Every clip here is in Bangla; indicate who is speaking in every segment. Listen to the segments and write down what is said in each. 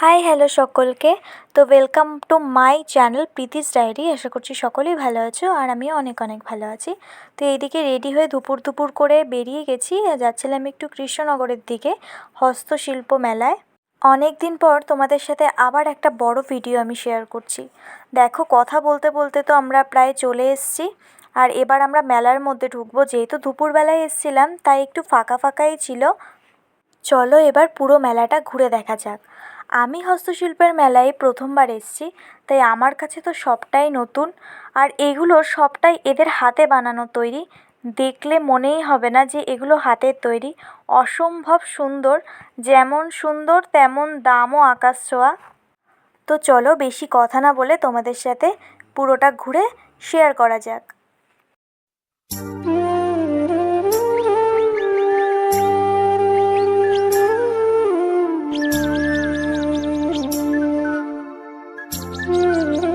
Speaker 1: হাই হ্যালো সকলকে। তো welcome to my channel Preeti's diary আশা করছি সকলেই ভালো আছো আর আমিও অনেক অনেক ভালো আছি। তো এইদিকে রেডি হয়ে দুপুর দুপুর করে বেরিয়ে গেছি। যাচ্ছিলাম একটু কৃষ্ণনগরের দিকে, হস্তশিল্প মেলায়। অনেক দিন পর তোমাদের সাথে আবার একটা বড় ভিডিও আমি শেয়ার করছি। দেখো, কথা বলতে বলতে তো আমরা প্রায় চলে এসেছি। আর এবার আমরা মেলার মধ্যে ঢুকবো। যেহেতু দুপুরবেলায় এসেছিলাম, তাই একটু ফাঁকা ফাঁকাই ছিল। চলো এবার পুরো মেলাটা ঘুরে দেখা যাক। আমি হস্তশিল্পের মেলায় প্রথমবার এসেছি, তাই আমার কাছে তো সবটাই নতুন। আর এগুলো সবটাই এদের হাতে বানানো তৈরি। দেখলে মনেই হবে না যে এগুলো হাতের তৈরি। অসম্ভব সুন্দর, যেমন সুন্দর তেমন দামও আকাশ ছোঁয়া। তো চলো বেশি কথা না বলে তোমাদের সাথে পুরোটা ঘুরে শেয়ার করা যাক। Música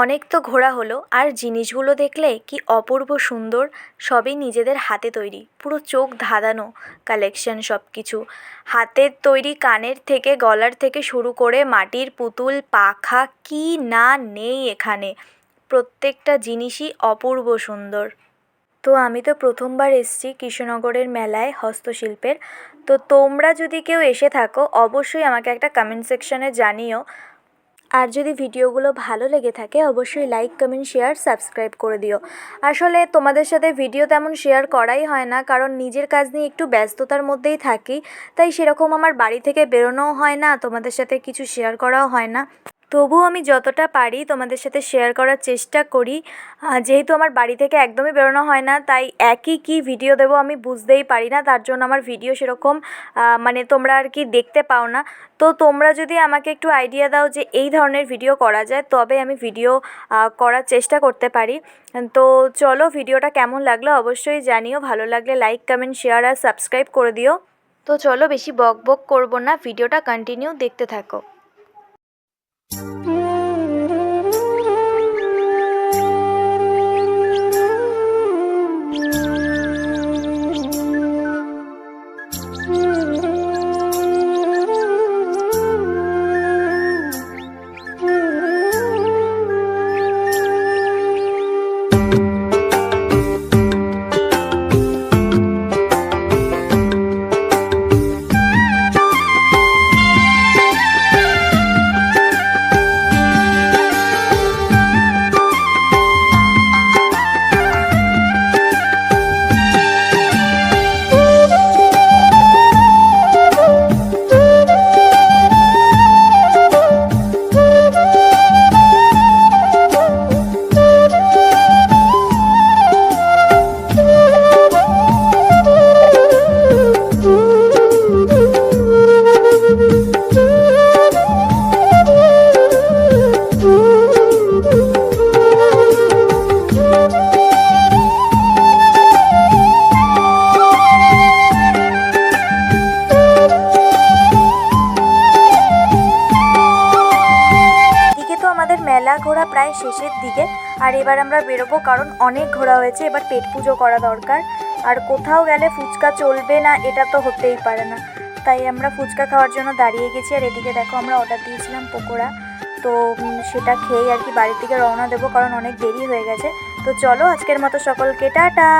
Speaker 1: অনেক তো ঘোরা হলো, আর জিনিসগুলো দেখলে কি অপূর্ব সুন্দর সবই নিজেদের হাতে তৈরি। পুরো চোখ ধাঁধানো কালেকশন সব কিছু হাতের তৈরি কানের থেকে গলার থেকে শুরু করে মাটির পুতুল, পাখা, কি না নেই এখানে। প্রত্যেকটা জিনিসই অপূর্ব সুন্দর। তো আমি তো প্রথমবার এসেছি কৃষ্ণনগরের মেলায় হস্তশিল্পের। তো তোমরা যদি কেউ এসে থাকো, অবশ্যই আমাকে একটা কমেন্ট সেকশানে জানিও। আর যদি ভিডিওগুলো ভালো লেগে থাকে, অবশ্যই লাইক কমেন্ট শেয়ার সাবস্ক্রাইব করে দিও। আসলে তোমাদের সাথে ভিডিও তেমন শেয়ার করাই হয় না, কারণ নিজের কাজ নিয়ে একটু ব্যস্ততার মধ্যেই থাকি, তাই সেরকম আমার বাড়ি থেকে বেরোনোও হয় না, তোমাদের সাথে কিছু শেয়ার করাও হয় না। তবুও আমি যতটা পারি তোমাদের সাথে শেয়ার করার চেষ্টা করি। যেহেতু আমার বাড়ি থেকে একদমই বেরোনো হয় না, তাই একই কী ভিডিও দেবো আমি বুঝতেই পারি না। তার জন্য আমার ভিডিও সেরকম মানে তোমরা আর কি দেখতে পাও না। তো তোমরা যদি আমাকে একটু আইডিয়া দাও যে এই ধরনের ভিডিও করা যায়, তবে আমি ভিডিও করার চেষ্টা করতে পারি। তো চলো ভিডিওটা কেমন লাগল অবশ্যই জানিও। ভালো লাগলে লাইক কমেন্ট শেয়ার আর সাবস্ক্রাইব করে দিও। তো চলো বেশি বক বক করব না ভিডিওটা কন্টিনিউ দেখতে থাকো। এদিকে ঘোরা প্রায় শেষের দিকে। আর এবার আমরা বেরোবো কারণ অনেক ঘোরা হয়েছে, এবার পেট পুজো করা দরকার। আর কোথাও গেলে ফুচকা চলবে না, এটা তো হতেই পারে না। তাই আমরা ফুচকা খাওয়ার জন্য দাঁড়িয়ে গেছি, আর এদিকে দেখো আমরা অর্ডার দিয়েছিলাম পকোড়া। তো সেটা খেয়েই আর কি বাড়ির দিকে রওনা দেবো কারণ অনেক দেরি হয়ে গেছে। তো চলো আজকের মতো সকলকে টাটা!